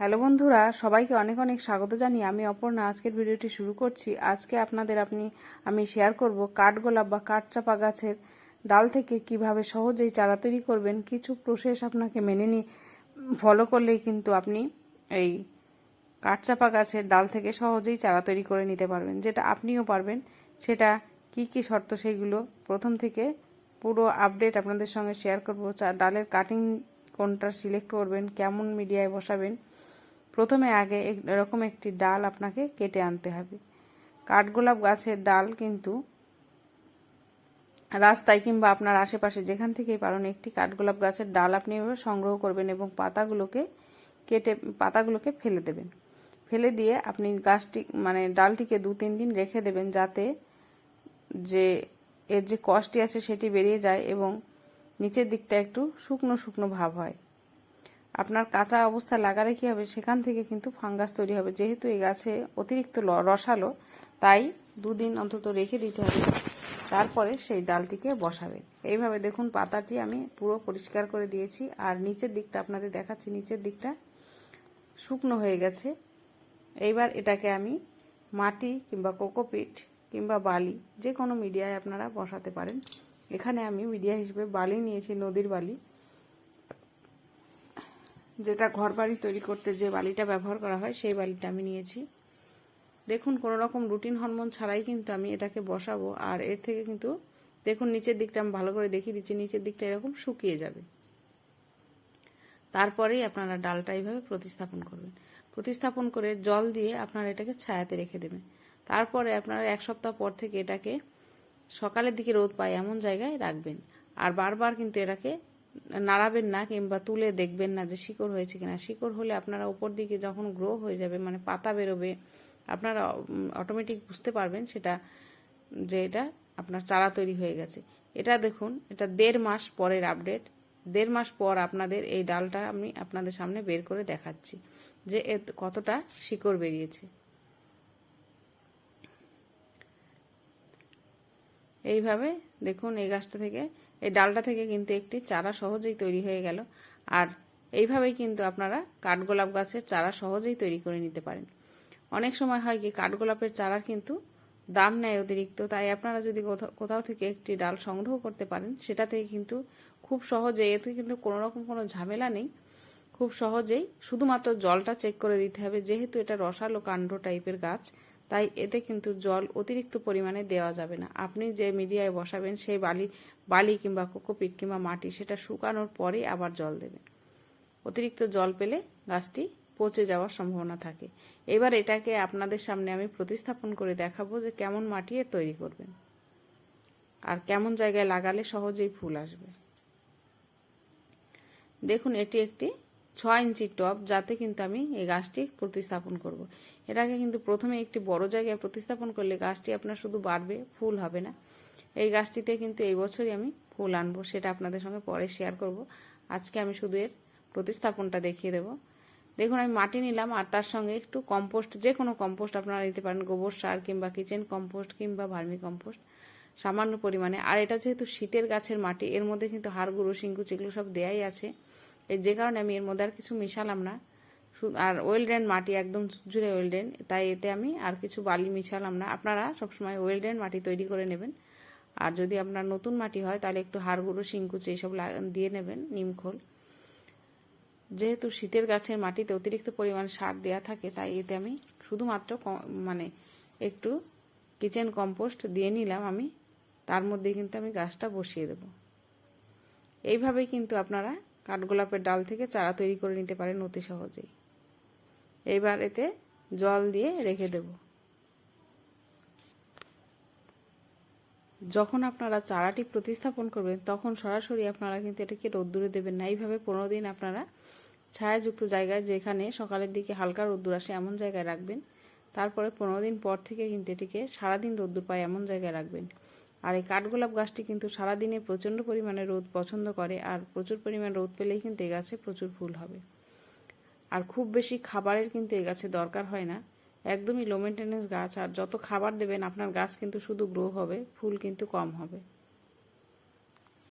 Hello বন্ধুরা, সবাইকে অনেক অনেক স্বাগত জানিয়ে আমি অপর্ণা। আজকের ভিডিওটি শুরু করছি। আজকে আপনাদের আপনি, আমি শেয়ার করব কাঠগোলাপ বা কাঠচাপা গাছের ডাল থেকে কীভাবে সহজেই চারা তৈরি করবেন, কিছু প্রসেস আপনাকে মেনে নিয়ে ফলো করলেই কিন্তু আপনি এই কাঠচাপা গাছের ডাল থেকে সহজেই চারা তৈরি করে নিতে পারবেন। যেটা আপনিও পারবেন, সেটা কি কি শর্ত সেইগুলো প্রথম থেকে পুরো আপডেট আপনাদের সঙ্গে শেয়ার করব। ডালের কাটিং কোনটা সিলেক্ট করবেন, কেমন মিডিয়ায় বসাবেন প্রথমে আগে এরকম একটি ডাল আপনাকে কেটে আনতে হবে। কাঠগোলাপ গাছের ডাল কিন্তু রাস্তায় কিংবা আপনার আশেপাশে যেখান থেকেই পারেন একটি কাঠগোলাপ গাছের ডাল আপনি এভাবে সংগ্রহ করবেন এবং পাতাগুলোকে কেটে, পাতাগুলোকে ফেলে দেবেন। ফেলে দিয়ে আপনি গাছটি মানে ডালটিকে দু তিন দিন রেখে দেবেন যাতে যে এর যে কষ্টটি আছে সেটি বেরিয়ে যায় এবং নিচের দিকটা একটু শুকনো শুকনো ভাব হয়। আপনার কাঁচা অবস্থা লাগালে কি হবে? সেখান থেকে কিন্তু ফাঙ্গাস তৈরি হবে। যেহেতু এই গাছে অতিরিক্ত রসালো, তাই দুদিন অন্তত রেখে দিতে হবে। তারপরে সেই ডালটিকে বসাবে। এইভাবে দেখুন, পাতাটি আমি পুরো পরিষ্কার করে দিয়েছি। আর নিচের দিকটা আপনাদের দেখাচ্ছি, নিচের দিকটা শুকনো হয়ে গেছে। এইবার এটাকে আমি মাটি কিংবা কোকোপিট কিংবা বালি যে কোনো মিডিয়ায় আপনারা বসাতে পারেন। এখানে আমি মিডিয়া হিসেবে বালি নিয়েছি, নদীর বালি। যেটা ঘর বাড়ি তৈরি করতে যে বালিটা ব্যবহার করা হয়, সেই বালিটা আমি নিয়েছি। দেখুন, কোনো রকম রুটিন হরমোন ছাড়াই কিন্তু আমি এটাকে বসাবো। আর এর থেকে কিন্তু দেখুন, নিচের দিকটা আমি ভালো করে দেখিয়ে দিচ্ছি, নিচের দিকটা এরকম শুকিয়ে যাবে। তারপরেই আপনারা ডালটা এইভাবে প্রতিস্থাপন করবেন। প্রতিস্থাপন করে জল দিয়ে আপনারা এটাকে ছায়াতে রেখে দেবেন। তারপরে আপনারা এক সপ্তাহ পর থেকে এটাকে সকালের দিকে রোদ পায় এমন জায়গায় রাখবেন। আর বারবার কিন্তু এটাকে নাড়াবেন না কিংবা তুলে দেখবেন না যে শিকড় হয়েছে কিনা। শিকড় হলে আপনারা উপর দিকে যখন গ্রো হয়ে যাবে মানে পাতা বেরোবে, আপনারা অটোমেটিক বুঝতে পারবেন সেটা যে এটা আপনার চারা তৈরি হয়ে গেছে। এটা দেখুন, এটা দেড় মাস পরের আপডেট দেড় মাস পর আপনাদের এই ডালটা আমি আপনাদের সামনে বের করে দেখাচ্ছি যে কতটা শিকড় বেরিয়েছে। এইভাবে দেখুন এই গাছটা থেকে, এই ডালটা থেকে কিন্তু একটি চারা সহজেই তৈরি হয়ে গেল। আর এইভাবেই কিন্তু আপনারা কাঠগোলাপ গাছের চারা সহজেই তৈরি করে নিতে পারেন। অনেক সময় হয় কি, কাঠগোলাপের চারা কিন্তু দাম নেয় অতিরিক্ত, তাই আপনারা যদি কোথাও থেকে একটি ডাল সংগ্রহ করতে পারেন, সেটা থেকে কিন্তু খুব সহজে এতে কিন্তু কোনো রকম কোনো ঝামেলা নেই। খুব সহজেই শুধুমাত্র জলটা চেক করে দিতে হবে, যেহেতু এটা রসালো কাণ্ড টাইপের গাছ তাই এতে কিন্তু জল অতিরিক্ত পরিমাণে দেওয়া যাবে না। আপনি যে মিডিয়ায় বসাবেন, সেই বালি বালি কিংবা কোকোপিট কিংবা মাটি, সেটা শুকানোর পরে আবার জল দেবেন। অতিরিক্ত জল পেলে গাছটি পচে যাওয়ার সম্ভাবনা থাকে। এবার এটাকে আপনাদের সামনে আমি প্রতিস্থাপন করে দেখাবো যে কেমন মাটি এর তৈরি করবেন। আর কেমন জায়গায় লাগালে সহজেই ফুল আসবে। দেখুন, এটি একটি ছয় ইঞ্চি টব যাতে কিন্তু আমি এই গাছটি প্রতিস্থাপন করব। এটাকে কিন্তু প্রথমে একটি বড় জায়গায় প্রতিস্থাপন করলে গাছটি আপনার শুধু বাড়বে, ফুল হবে না। এই গাছটিতে কিন্তু এই বছরই আমি ফুল আনব, সেটা আপনাদের সঙ্গে পরে শেয়ার করব। আজকে আমি শুধু এর প্রতিস্থাপনটা দেখিয়ে দেবো। দেখুন, আমি মাটি নিলাম আর তার সঙ্গে একটু কম্পোস্ট যে কোনো কম্পোস্ট আপনারা দিতে পারেন, গোবর সার কিংবা কিচেন কম্পোস্ট কিংবা ভার্মি কম্পোস্ট সামান্য পরিমাণে। আর এটা যেহেতু শীতের গাছের মাটি, এর মধ্যে কিন্তু হাড়, গুঁড়ো সিঙ্কুচ এগুলো সব দেয়াই আছে। এই যে কারণে আমি এর মধ্যে আর কিছু মিশালাম না। আর ওয়েল ড্রেন মাটি একদম জুড়ে ওয়েল ড্রেন তাই এতে আমি আর কিছু বালি মিশালাম না। আপনারা সবসময় ওয়েল ড্রেন মাটি তৈরি করে নেবেন। আর যদি আপনার নতুন মাটি হয়, তাহলে একটু হাড় গুঁড়ো সিঙ্কুচ এইসব দিয়ে নেবেন নিমখোল যেহেতু শীতের গাছের মাটিতে অতিরিক্ত পরিমাণ সার দেওয়া থাকে, তাই এতে আমি শুধুমাত্র মানে একটু কিচেন কম্পোস্ট দিয়ে নিলাম আমি। তার মধ্যে কিন্তু আমি গাছটা বসিয়ে দেব। এইভাবেই কিন্তু আপনারা কাঠগোলাপের ডাল থেকে চারা তৈরি করে নিতে পারেন অতি সহজেই। এইবার এতে জল দিয়ে রেখে দেব। যখন আপনারা চারাটি প্রতিস্থাপন করবেন, তখন সরাসরি আপনারা কিন্তু এটাকে রোদ্দুরে দেবেন না। এইভাবে পনেরো দিন আপনারা ছায়াযুক্ত জায়গায় যেখানে সকালের দিকে হালকা রোদ্দুর আসে এমন জায়গায় রাখবেন। তারপরে পনেরো দিন পর থেকে কিন্তু এটিকে সারাদিন রোদ্দুর পায় এমন জায়গায় রাখবেন। আর এই কাঠগোলাপ গাছটি কিন্তু সারাদিনে প্রচণ্ড পরিমাণে রোদ পছন্দ করে, আর প্রচুর পরিমাণ রোদ পেলেই কিন্তু এই গাছে প্রচুর ফুল হবে। আর খুব বেশি খাবারের কিন্তু এই গাছে দরকার হয় না। একদমই লো মেনটেন্যান্স গাছ, আর যত খাবার দেবেন আপনার গাছ কিন্তু শুধু গ্রো হবে, ফুল কিন্তু কম হবে।